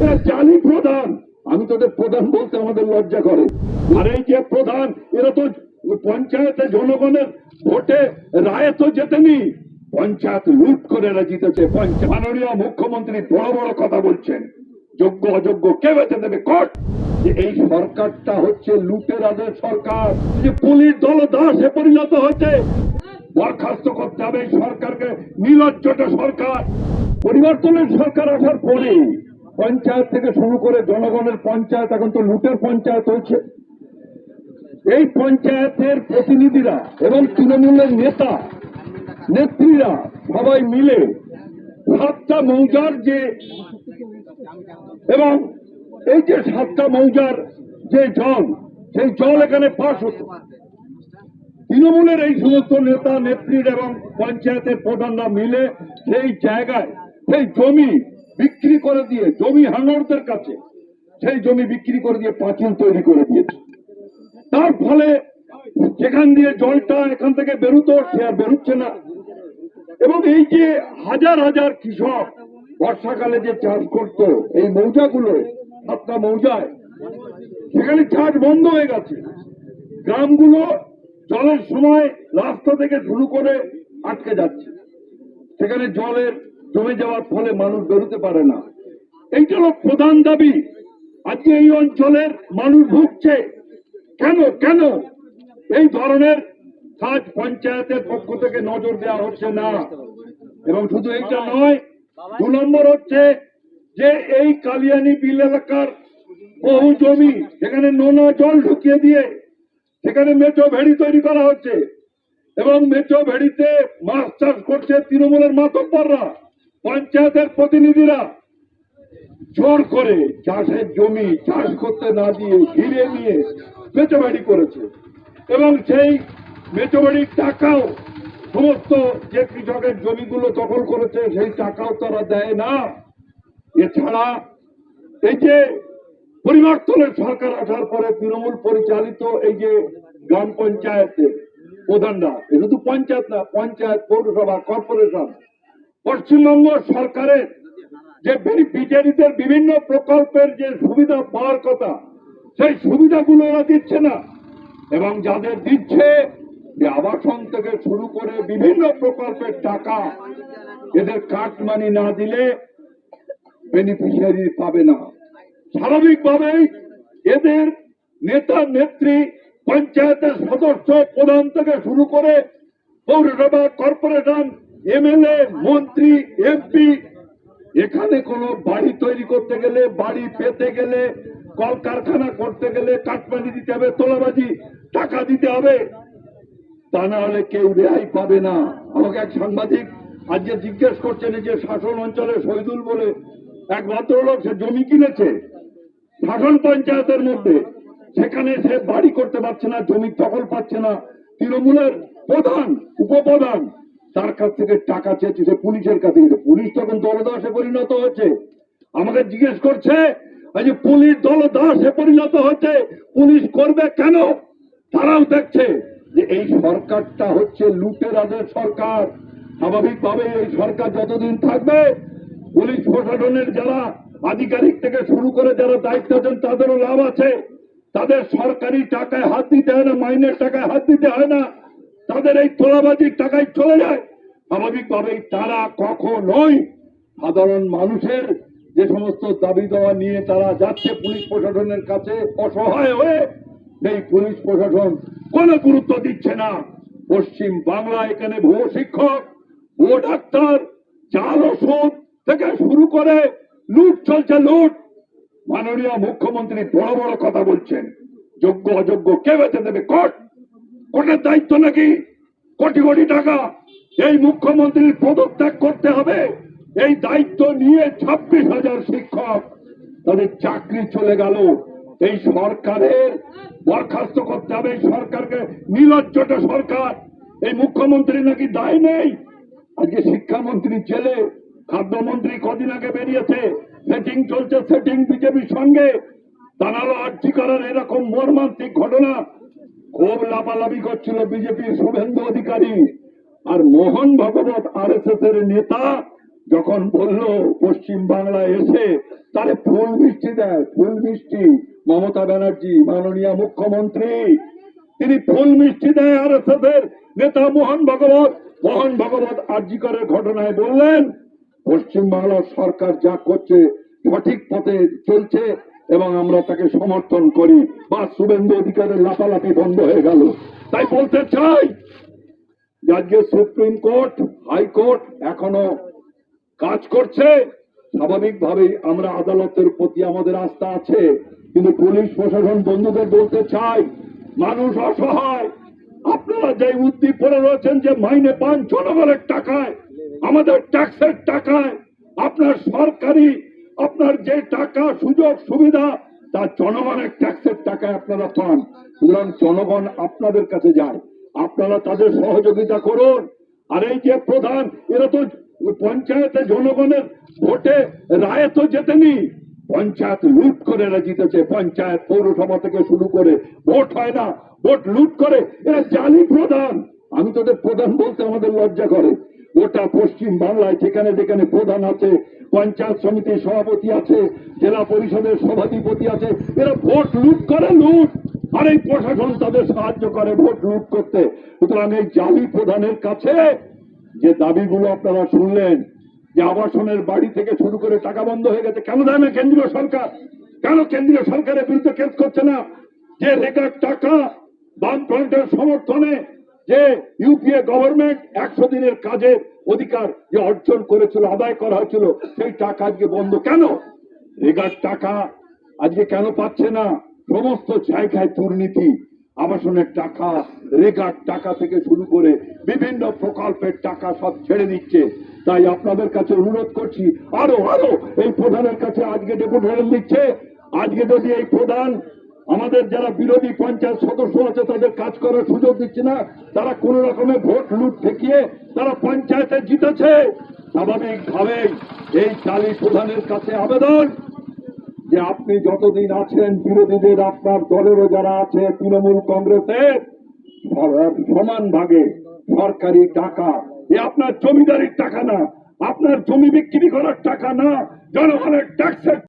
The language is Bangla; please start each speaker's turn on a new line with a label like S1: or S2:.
S1: জানি প্রধান। আমি তোদের প্রধান বলতে আমাদের লজ্জা করে। আর এই যে প্রধান, এরা তো পঞ্চায়েতে জনগণের ভোটে রায়ে তো জেতেনি। পঞ্চায়েত লুট করে এরা জিতেছে। মাননীয় মুখ্যমন্ত্রী বড় বড় কথা বলছেন। যোগ্য, অযোগ্য কে বেঁচে দেবে? কোর্ট। যে এই সরকারটা হচ্ছে লুটেরাদের সরকার। যে পুলিশ দল দাসে পরিণত হচ্ছে বরখাস্ত করতে হবে সরকারকে। নির্লজ্জটা সরকার। পরিবর্তনের সরকার আসার পরে পঞ্চায়েত থেকে শুরু করে জনগণের পঞ্চায়েত, এখন তো লুটের পঞ্চায়েত হয়েছে। এই পঞ্চায়েতের প্রতিনিধিরা এবং তৃণমূলের নেতা, নেত্রীরা সবাই মিলে সাতটা মৌজার যে এবং এই যে সাতটা মৌজার যে জল, সেই জল এখানে পাশ হতো। তৃণমূলের এই সমস্ত নেতা, নেত্রীর এবং পঞ্চায়েতের প্রধানরা মিলে সেই জায়গায়, সেই জমি বিক্রি করে দিয়ে জমি হাঙ্গরদের কাছে, সেই জমি বিক্রি করে দিয়ে পাঁচিল তৈরি করে দিয়েছে। তার ফলে যেখান দিয়ে জলটা এখান থেকে বেরোতো, সে আর বেরোচ্ছে না। এবং এই যে হাজার হাজার কৃষক বর্ষাকালে যে চাষ করতো, এই মৌজাগুলো সাতটা মৌজায়, সেখানে চাষ বন্ধ হয়ে গেছে। গ্রামগুলো জলের সময় রাস্তা থেকে শুরু করে আটকে যাচ্ছে। সেখানে জলের জমে যাওয়ার ফলে মানুষ বেরোতে পারে না। এইটা হলো প্রধান দাবি। আজকে এই অঞ্চলের মানুষ ভুগছে। কেন? কেন? এই ধরনের কাজ পঞ্চায়েতের পক্ষ থেকে নজর দেওয়া হচ্ছে না। এবং শুধু এইটা নয়, দু নম্বর হচ্ছে যে এই কালিয়ানি বিল এলাকার বহু জমি সেখানে নোনা জল ঢুকিয়ে দিয়ে সেখানে মেচো ভেড়ি তৈরি করা হচ্ছে। এবং মেচো ভেড়িতে মাছ চাষ করছে তৃণমূলের মাতব্বররা। পঞ্চায়েতের প্রতিনিধিরা জোর করে চাষের জমি চাষ করতে না দিয়ে ঘিরে নিয়ে মেচোবাড়ি করেছে। এবং সেই মেচোবাড়ির টাকাও সমস্ত যে কৃষকের জমিগুলো দখল করেছে, সেই টাকাও তারা দেয় না। এছাড়া এই যে পরিবর্তনের সরকার আসার পরে তৃণমূল পরিচালিত এই যে গ্রাম পঞ্চায়েতের প্রধানরা, এটা তো পঞ্চায়েত না, পঞ্চায়েত পৌরসভা, কর্পোরেশন পশ্চিমবঙ্গ সরকারের যে বেনিফিশিয়ারিদের বিভিন্ন প্রকল্পের যে সুবিধা পাওয়ার কথা, সেই সুবিধাগুলো এরা দিচ্ছে না। এবং যাদের দিচ্ছে, যে আবাসন থেকে শুরু করে বিভিন্ন প্রকল্পের টাকা, এদের কাটমানি না দিলে বেনিফিশিয়ারি পাবে না। স্বাভাবিকভাবেই এদের নেতা, নেত্রী, পঞ্চায়েতের সদস্য প্রধান থেকে শুরু করে পৌরসভা, কর্পোরেশন এমএলএ মন্ত্রী এমপি এখানে কোনো বাড়ি তৈরি করতে গেলে, বাড়ি পেতে গেলে, কলকারখানা করতে গেলে কাটমানি দিতে হবে, তোলাবাজি, টাকা দিতে হবে, তা না হলে কেউ রেহাই পাবে না। আমাকে এক সাংবাদিক আজকে জিজ্ঞেস করছেন যে শাসন অঞ্চলে শহীদুল বলে এক ভদ্রলোক, সে জমি কিনেছে, শাসন পঞ্চায়েতের মধ্যে, সেখানে সে বাড়ি করতে পারছে না, জমি দখল পাচ্ছে না। তৃণমূলের প্রধান, উপপ্রধান তার কাছ থেকে টাকা চেয়েছে, সে পুলিশের কাছে পুলিশ তখন দলদাসে পরিণত হয়েছে। আমাকে জিজ্ঞেস করছে পুলিশ দলদাসে পরিণত হচ্ছে পুলিশ করবে কেন? তারাও দেখছে যে এই সরকারটা হচ্ছে লুটেরাদের সরকার। স্বাভাবিকভাবে এই সরকার যতদিন থাকবে, পুলিশ প্রশাসনের যারা আধিকারিক থেকে শুরু করে যারা দায়িত্ব আছেন, তাদেরও লাভ আছে। তাদের সরকারি টাকায় হাত দিতে হয় না, মাইনের টাকায় হাত দিতে হয় না। তাদের এই তোলাবাজির টাকায় চলে যায়। স্বাভাবিকভাবেই তারা কখনোই সাধারণ মানুষের যে সমস্ত দাবি দেওয়া নিয়ে তারা যাচ্ছে পুলিশ প্রশাসনের কাছে অসহায় হয়ে, সেই পুলিশ প্রশাসন কোনো গুরুত্ব দিচ্ছে না। পশ্চিম বাংলা এখানে ভুয়ো শিক্ষক, ভুয়ো ডাক্তার, চাল ওষুধ থেকে শুরু করে লুট চলছে, লুট। মাননীয় মুখ্যমন্ত্রী বড় বড় কথা বলছেন। যোগ্য, অযোগ্য কে বেঁচে দেবে কোর্ট। কোর্টের দায়িত্ব নাকি কোটি কোটি টাকা এই মুখ্যমন্ত্রীর পদত্যাগ করতে হবে? এই দায়িত্ব নিয়ে ছাব্বিশ হাজার শিক্ষক তাদের চাকরি চলে গেল। এই সরকারের বরখাস্ত করতে হবে। সরকারকে নির্লজ্জটা সরকার। এই মুখ্যমন্ত্রী নাকি দায় নেই? আজকে শিক্ষামন্ত্রী ছেলে খাদ্যমন্ত্রী কদিন আগে বেরিয়েছে। সেটিং চলছে, সেটিং বিজেপির সঙ্গে। তা নাহলে আর্জি করার এরকম মর্মান্তিক ঘটনা খুব লাফালাফি করছিল বিজেপির শুভেন্দু অধিকারী। আর মোহন ভগবত আর এর নেতা যখন বলল, পশ্চিম বাংলায় এসে তারে ফুল মিষ্টি দেয়, ফুল মিষ্টি, মমতা ব্যানার্জি, মাননীয় মুখ্যমন্ত্রী। তিনি ফুল মিষ্টি দেয় আর এস এর নেতা মোহন ভগবত। মোহন ভগবত আর্জিকরের ঘটনায় বললেন, পশ্চিম বাংলার সরকার যা করছে সঠিক পথে চলছে এবং আমরা তাকে সমর্থন করি। বা শুভেন্দু অধিকারের লাফালাফি বন্ধ হয়ে গেল। তাই বলতে চাই আজকে সুপ্রিম কোর্ট হাইকোর্ট এখনও কাজ করছে, স্বাভাবিকভাবেই আমরা আদালতের প্রতি আমাদের আস্থা আছে। কিন্তু পুলিশ প্রশাসন বন্ধুদের বলতে চাই, মানুষ অসহায়। আপনারা যে উদ্দীপনে রয়েছেন যে মাইনে পান জনগণের টাকায়, আমাদের ট্যাক্সের টাকায়, আপনার সরকারি আপনার যে টাকা, সুযোগ, সুবিধা, তা জনগণের ট্যাক্সের টাকায় আপনারা পান। সুতরাং জনগণ আপনাদের কাছে যায়। আপনারা তাদের সহযোগিতা করুন। আর এই যে প্রধান, এরা তো পঞ্চায়েতে জনগণের ভোটে রায়ে তো জেতেনি। পঞ্চায়েত লুট করে এরা জিতেছে। পঞ্চায়েত পৌরসভা থেকে শুরু করে ভোট হয় না। ভোট লুট করে এরা জালি প্রধান। আমি তোদের প্রধান বলতে আমাদের লজ্জা করে। গোটা পশ্চিম বাংলায় যেখানে যেখানে প্রধান আছে, পঞ্চায়েত সমিতির সভাপতি আছে, জেলা পরিষদের সভাধিপতি আছে, এরা ভোট লুট করে লুট। আর এই প্রশাসন তাদের সাহায্য করে ভোট লুট করতে। সুতরাং এই জালি প্রধানের কাছে যে দাবিগুলো আপনারা শুনলেন, যে আবাসনের বাড়ি থেকে শুরু করে টাকা বন্ধ হয়ে গেছে, কেন দেয় না কেন্দ্রীয় সরকার? কেন কেন্দ্রীয় সরকারের বিরুদ্ধে কেস করছে না? যে রেখার টাকা বামফ্রন্টের সমর্থনে যে ইউপিএ গভর্নমেন্ট একশো দিনের কাজের অধিকার যে অর্জন করেছিল, আদায় করা হয়েছিল, সেই টাকা আজকে বন্ধ কেন? রেগার টাকা আজকে কেন পাচ্ছে না? সমস্ত জায়গায় দুর্নীতি, আবাসনের টাকা, রেগার টাকা থেকে শুরু করে বিভিন্ন প্রকল্পের টাকা সব ছেড়ে দিচ্ছে। তাই আপনাদের কাছে অনুরোধ করছি, আরও আরও, এই প্রধানের কাছে আজকে ডেপুটেশন দিচ্ছে, আজকে যদি এই প্রধান আমাদের যারা বিরোধী পঞ্চায়েত সদস্য আছে, তাদের কাজ করার সুযোগ দিচ্ছে না। তারা কোন রকমের ভোট লুট ঠেকিয়ে তারা পঞ্চায়েতে জিতেছে। স্বাভাবিকভাবেই এই চালি প্রধানের কাছে আবেদন যে আপনি যতদিন আছেন বিরোধীদের আপনার দলেরও যারা আছে, তৃণমূল কংগ্রেসের সমান ভাগে সরকারি টাকা। এ আপনার জমিদারির টাকা না, আপনার জমি বিক্রি করার টাকা না, জনগণের ট্যাক্সের